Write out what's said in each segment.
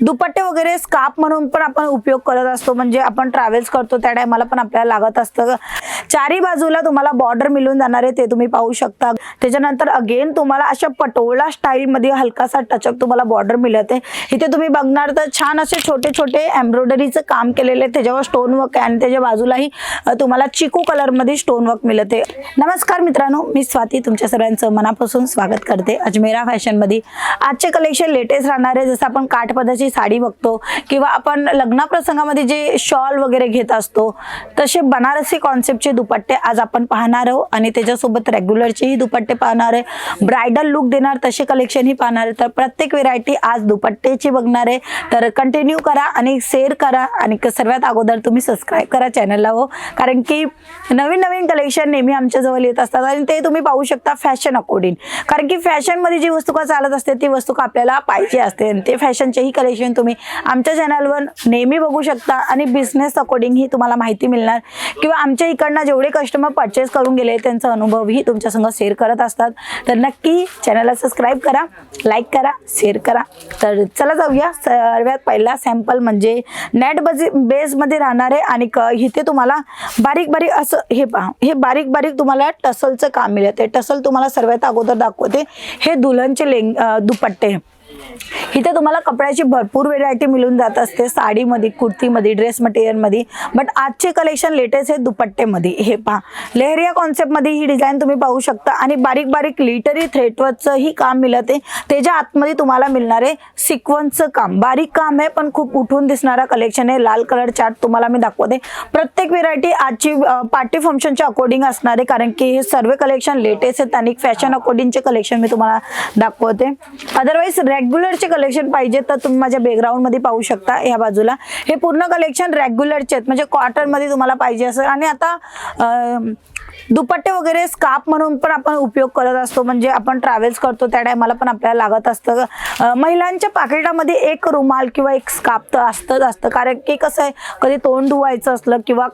दुपट्टे वगैरे स्काप म्हणून पण आपण उपयोग करत असतो. म्हणजे आपण ट्रॅव्हल्स करतो त्या टायमाला पण आपल्याला लागत असतं. चारी बाजूला तुम्हाला बॉर्डर मिळून जाणार आहे ते तुम्ही पाहू शकता. त्याच्यानंतर अगेन तुम्हाला अशा पटोळा स्टाईलमध्ये हलकासा टचअप तुम्हाला बॉर्डर मिळत आहे. इथे तुम्ही बघणार तर छान असे छोटे छोटे एम्ब्रॉयडरीचं काम केलेले आहे. त्याच्यावर स्टोन वर्क आहे. आणि त्याच्या बाजूलाही तुम्हाला चिकू कलरमध्ये स्टोन वर्क मिळत आहे. नमस्कार मित्रांनो मी स्वाती तुमच्या सर्वांचं मनापासून स्वागत करते. अजमेरा फॅशनमध्ये आजचे कलेक्शन लेटेस्ट राहणार आहे. जसं आपण प्रकारची साडी बघतो किंवा आपण लग्न प्रसंगामध्ये जे शॉल वगैरे घेत असतो तसे बनारसी कॉन्सेप्टचे दुपट्टे आज आपण पाहणार आहोत आणि त्याच्यासोबत रेग्युलरचेही दुपट्टे पाहणार आहे. ब्रायडल लुक देणार तसे कलेक्शनही पाहणार आहे. तर प्रत्येक व्हेरायटी आज दुपट्टेची बघणार आहे. तर कंटिन्यू करा आणि शेअर करा आणि सर्वात अगोदर तुम्ही सबस्क्राईब करा चॅनलला हो. कारण की नवीन नवीन कलेक्शन नेहमी आमच्या जवळ येत असतात आणि ते तुम्ही पाहू शकता फॅशन अकॉर्डिंग कारण की फॅशनमध्ये जी वस्तू का चालत असते ती वस्तू का आपल्याला पाहिजे असते आणि ते फॅशनचेही कलेक्शन तुम्ही आमच्या चॅनलवर नेहमी बघू शकता आणि बिझनेस अकॉर्डिंग ही तुम्हाला माहिती मिळणार. किंवा आमच्या इकडनं जेवढे कस्टमर परचेस करून गेले त्यांचा अनुभवही तुमच्यासंग शेअर करत असतात. तर नक्की चॅनलला सबस्क्राईब करा लाईक करा शेअर करा. तर चला जाऊया. सर्वात पहिला सॅम्पल म्हणजे नेट बजे बेसमध्ये राहणार आहे आणि क- इथे तुम्हाला बारीक बारीक असं हे पहा. हे बारीक बारीक तुम्हाला टसलचं काम मिळत आहे टसल तुम्हाला सर्वात अगोदर दाखवते. हे दुल्हनचे लेंग दुपट्टे. इथे तुम्हाला कपड्याची भरपूर व्हेरायटी मिळून जात असते. साडीमध्ये कुर्तीमध्ये ड्रेस मटेरियलमध्ये बट आजचे कलेक्शन लेटेस्ट आहे दुपट्टेमध्ये. हे पहा. लेहरिया कॉन्सेप्टमध्ये ही डिझाईन तुम्ही पाहू शकता. आणि बारीक बारीक लिटरी थ्रेटवरचं ही काम मिळत आहे त्याच्या आतमध्ये तुम्हाला मिळणार आहे सिक्वन्सचं काम. बारीक काम आहे पण खूप उठून दिसणारा कलेक्शन आहे. लाल कलर चार्ट तुम्हाला मी दाखवते. प्रत्येक व्हेरायटी आजची पार्टी फंक्शनच्या अकॉर्डिंग असणार. आहे कारण की हे सर्व कलेक्शन लेटेस्ट आहेत आणि फॅशन अकॉर्डिंगचे कलेक्शन मी तुम्हाला दाखवते. अदरवाईज रेग्युलरचे कलेक्शन पाहिजे तर तुम्ही माझ्या बॅकग्राऊंडमध्ये पाहू शकता या बाजूला. हे पूर्ण कलेक्शन रेग्युलरचे आहेत. म्हणजे कॉटनमध्ये तुम्हाला पाहिजे असं. आणि आता दुपट्टे वगैरे स्कार्फ म्हणून पण आपण उपयोग करत असतो. म्हणजे आपण ट्रॅव्हल्स करतो त्या टायमाला पण आपल्याला लागत असतं. महिलांच्या पाकिटामध्ये एक रुमाल किंवा एक स्काप तर असतंच असतं. कारण की कसं आहे कधी तोंड धुवायचं असलं किंवा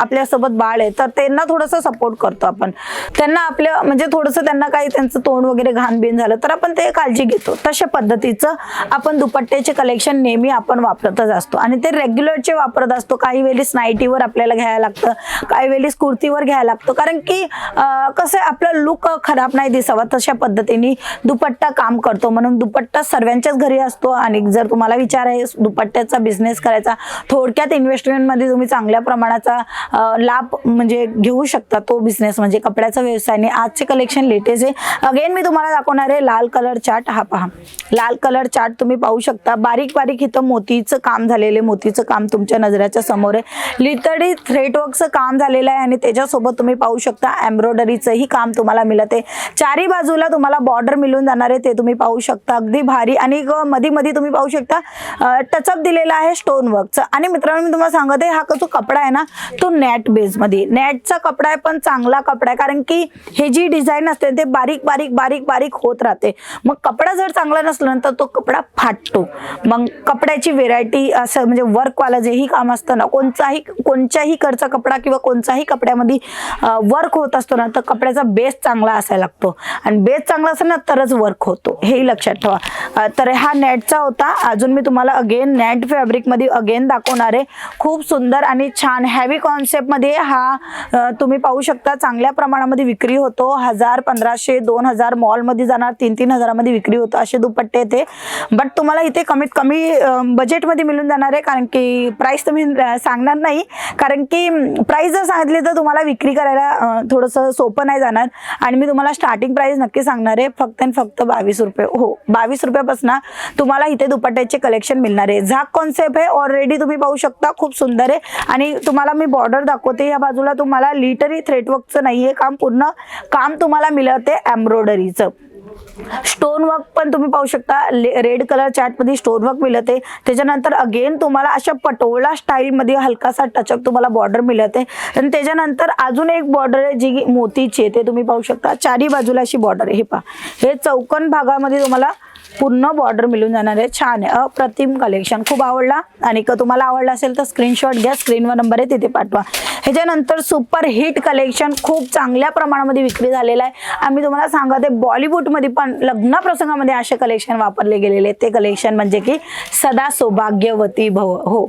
आपल्यासोबत बाळ आहे तर त्यांना थोडंसं सपोर्ट करतो आपण. त्यांना आपल्या म्हणजे थोडंसं त्यांना काही त्यांचं तोंड वगैरे घाण बिन झालं तर आपण ते काळजी घेतो. तशा पद्धतीचं आपण दुपट्ट्याचे कलेक्शन नेहमी आपण वापरतच असतो. आणि ते रेग्युलरचे वापरत असतो. काही वेळेस नाईटीवर आपल्याला घ्यायला लागतं. काही वेळेस कुर्तीवर घ्यायला लागतो. कारण की कसं आहे लुक खराब नाही दिसावा तशा पद्धतीने दुपट्टा काम करतो. म्हणून दुपट्टा सर्वांच्याच घरी असतो. आणि जर तुम्हाला विचार आहे दुपट्ट्याचा बिझनेस करायचा थोडक्यात इन्व्हेस्टमेंटमध्ये तुम्ही चांगल्या प्रमाणाचा लाभ म्हणजे घेऊ शकता. तो बिझनेस म्हणजे कपड्याचा व्यवसाय. आणि आजचे कलेक्शन लेटेस्ट आहे. अगेन मी तुम्हाला दाखवणार आहे लाल कलर चार्ट हा पहा. लाल कलर चार्ट तुम्ही पाहू शकता. बारीक बारीक इथं मोतीचं काम झालेलं आहे. मोतीचं काम तुमच्या नजराच्या समोर आहे. लिटरली थ्रेटवर्कचं काम झालेलं आहे. आणि त्याच्यासोबत तुम्ही पाहू शकता. एम्ब्रॉयडरीचंही काम तुम्हाला मिळत आहे. चारी बाजूला तुम्हाला बॉर्डर मिळून जाणार आहे ते तुम्ही पाहू शकता. अगदी भारी. आणि मधी मध्ये मध्ये तुम्ही पाहू शकता टचअप दिलेला आहे स्टोन वर्कचं आणि मित्रांनो मी तुम्हाला सांगत आहे हा जो कपडा आहे ना तो नॅट बेसमध्ये नॅटचा कपडा आहे पण चांगला कपडा आहे. कारण की हे जी डिझाईन असते ते बारीक बारीक बारीक बारीक होत राहते. मग कपडा जर चांगला नसला तर तो कपडा फाटतो. मग कपड्याची व्हेरायटी असं म्हणजे वर्कवाला जेही काम असतं ना कोणताही कोणत्याही कडचा कपडा किंवा कोणताही कपड्यामध्ये वर्क होत असतो ना तर कपड्याचा बेस चांगला असायला लागतो. आणि बेस चांगला असेल ना तरच वर्क होतो. हेही लक्षात ठेवा. तर हा नेटचा होता. अजून मी तुम्हाला अगेन नेट फॅब्रिकमध्ये अगेन दाखवणार आहे. खूप सुंदर आणि छान हॅवी कॉन्सेप्टमध्ये हा तुम्ही पाहू शकता. चांगल्या प्रमाणामध्ये विक्री होतो. हजार पंधराशे दोन हजार मॉलमध्ये जाणार. तीन तीन हजारामध्ये विक्री होतो. असे दुपट्टे येते. बट तुम्हाला इथे कमीत कमी बजेटमध्ये मिळून जाणार आहे. कारण की प्राईस तुम्ही सांगणार नाही. कारण की प्राईस जर सांगितली तर तुम्हाला विक्री करायला थोडंसं सोपं नाही जाणार. आणि मी तुम्हाला स्टार्टिंग प्राईस नक्की सांगणार आहे फक्त आणि फक्त बावीस रुपये. हो बावीस रुपयापासून तुम्हाला इथे दुपट्ट्याचे कलेक्शन मिळणार आहे. झाक कॉन्सेप्ट आहे ऑलरेडी तुम्ही पाहू शकता खूप सुंदर आहे. आणि तुम्हाला मी बॉर्डर दाखवते या बाजूला तुम्हाला लिटरी थ्रेटवर्कचं नाही आहे काम पूर्ण काम तुम्हाला मिळते एम्ब्रॉयडरीचं स्टोन वर्क पण तुम्ही पाहू शकता. रेड कलर चार्टमध्ये स्टोन वर्क मिळत. आहे त्याच्यानंतर अगेन तुम्हाला अशा पटोळा स्टाईलमध्ये हलकासा टचअप तुम्हाला बॉर्डर मिळत. आहे आणि त्याच्यानंतर अजून एक बॉर्डर आहे जी मोतीची आहे ते तुम्ही पाहू शकता. चारी बाजूला अशी बॉर्डर आहे. हे पहा. हे चौकन भागामध्ये तुम्हाला पूर्ण बॉर्डर मिळून जाणार आहे. छान आहे. अप्रतिम कलेक्शन खूप आवडला. आणि तुम्हाला आवडला असेल तर स्क्रीनशॉट घ्या. स्क्रीनवर नंबर आहे तिथे पाठवा. ह्याच्यानंतर सुपर हिट कलेक्शन खूप चांगल्या प्रमाणामध्ये विक्री झालेलं आहे. आम्ही तुम्हाला सांगत आहे बॉलिवूडमध्ये पण लग्न प्रसंगामध्ये असे कलेक्शन वापरले गेलेले ते कलेक्शन म्हणजे की सदा सौभाग्यवती भव. हो.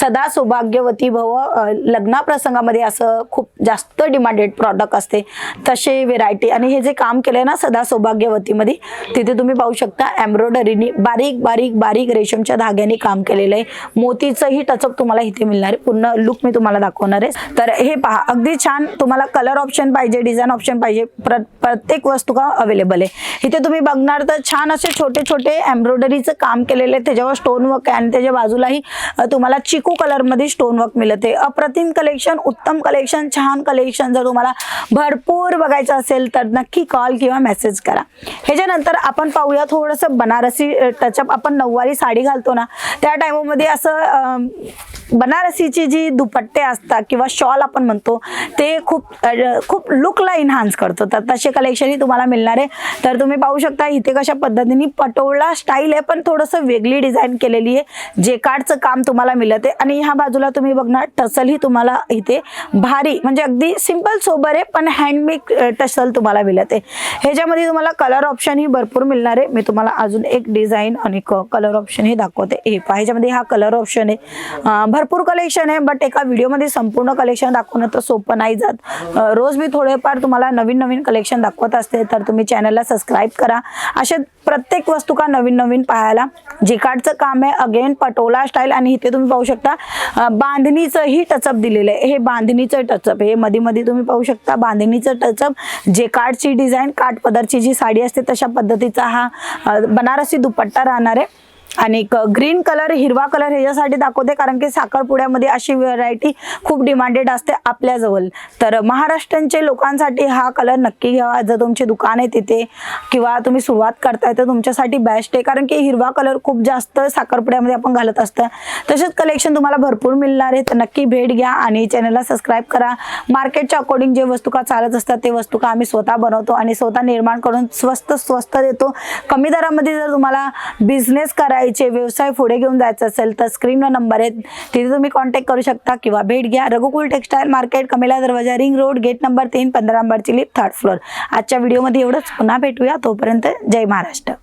सदा सौभाग्यवती भव लग्न प्रसंगामध्ये असं खूप जास्त डिमांडेड प्रॉडक्ट असते. तसे व्हेरायटी आणि हे जे काम केलं आहे ना सदा सौभाग्यवतीमध्ये तिथे तुम्ही पाहू शकता. एम्ब्रॉयडरीनी बारीक बारीक बारीक रेशमच्या धाग्याने काम केलेलं आहे. मोतीचंही टचअप तुम्हाला इथे मिळणार आहे. पूर्ण लुक मी तुम्हाला दाखवणार आहे. तर हे पहा अगदी छान तुम्हाला कलर ऑप्शन पाहिजे डिझाईन ऑप्शन पाहिजे प्र प्रत्येक वस्तू का अवेलेबल आहे. इथे तुम्ही बघणार तर छान असे छोटे छोटे एम्ब्रॉयडरीचं काम केलेले आहे. त्याच्यावर स्टोन वर्क आहे आणि त्याच्या बाजूलाही तुम्हाला चिकू कलरमध्ये स्टोन वर्क मिळत. आहे अप्रतिम कलेक्शन उत्तम कलेक्शन छान कलेक्शन जर तुम्हाला भरपूर बघायचं असेल तर नक्की कॉल किंवा मेसेज करा. ह्याच्यानंतर आपण पाहूया थोडंसं बनारसी टचअप आपण नऊवारी साडी घालतो ना त्या टाईममध्ये असं बनारसीची जी दुपट्टे असतात किंवा शॉल आपण म्हणतो ते खूप खूप लुकला इन्हान्स करतो. तर तसे कलेक्शनही तुम्हाला मिळणार आहे. तर तुम्ही पाहू शकता इथे कशा पद्धतीने पटोळा स्टाईल आहे पण थोडंसं वेगळी डिझाईन केलेली आहे. जे कार्डचं काम तुम्हाला मिळत आहे. आणि ह्या बाजूला तुम्ही बघणार टसलही तुम्हाला इथे भारी म्हणजे अगदी सिंपल सोबर आहे पण हँडमेक टसल तुम्हाला मिळत आहे. ह्याच्यामध्ये तुम्हाला कलर ऑप्शनही भरपूर मिळणार आहे. मी तुम्हाला अजून एक डिझाईन आणि कलर ऑप्शनही दाखवते. हे पहा ह्याच्यामध्ये हा कलर ऑप्शन आहे. भरपूर कलेक्शन आहे बट एका व्हिडिओमध्ये संपूर्ण कलेक्शन दाखवणं तर सोपं नाही जात. रोज मी थोडेफार तुम्हाला नवीन नवीन कलेक्शन दाखवत असते तर तुम्ही चॅनलला सबस्क्राईब करा. असे प्रत्येक वस्तू का नवीन नवीन पाहायला जिकाडचं काम आहे अगेन पटोला स्टाईल आणि इथे तुम्ही पाहू शकता बांधणीचंही टचअप दिलेलं आहे. हे बांधणीचं टचअप हे मध्ये मध्ये तुम्ही पाहू शकता बांधणीचं टचअप जे कार्डची डिझाईन काठ पदरची जी साडी असते तशा पद्धतीचा हा बनारसी दुपट्टा राहणार आहे. आणि ग्रीन कलर हिरवा कलर ह्याच्यासाठी दाखवते कारण की साखरपुड्यामध्ये अशी व्हरायटी खूप डिमांडेड असते आपल्याजवळ. तर महाराष्ट्रांचे लोकांसाठी हा कलर नक्की घ्यावा जर तुमचे दुकान आहे तिथे किंवा तुम्ही सुरुवात करताय तर तुमच्यासाठी बेस्ट आहे. कारण की हिरवा कलर खूप जास्त साखरपुड्यामध्ये आपण घालत असतं. तसेच कलेक्शन तुम्हाला भरपूर मिळणार आहे. तर नक्की भेट घ्या आणि चॅनलला सबस्क्राईब करा. मार्केटच्या अकॉर्डिंग जे वस्तू का चालत असतात ते वस्तू का आम्ही स्वतः बनवतो आणि स्वतः निर्माण करून स्वस्त स्वस्त देतो. कमी दरामध्ये जर तुम्हाला बिझनेस करायचा व्यवसाय पुढे घेऊन जायचा असेल तर स्क्रीनवर नंबर आहे तिथे तुम्ही कॉन्टॅक्ट करू शकता किंवा भेट घ्या. रघुकुल टेक्सटाईल मार्केट कमेला दरवाजा रिंग रोड गेट नंबर तीन पंधरा नंबरची लिफ्ट थर्ड फ्लोअर आजच्या व्हिडिओमध्ये एवढंच. पुन्हा भेटूया. तोपर्यंत जय महाराष्ट्र.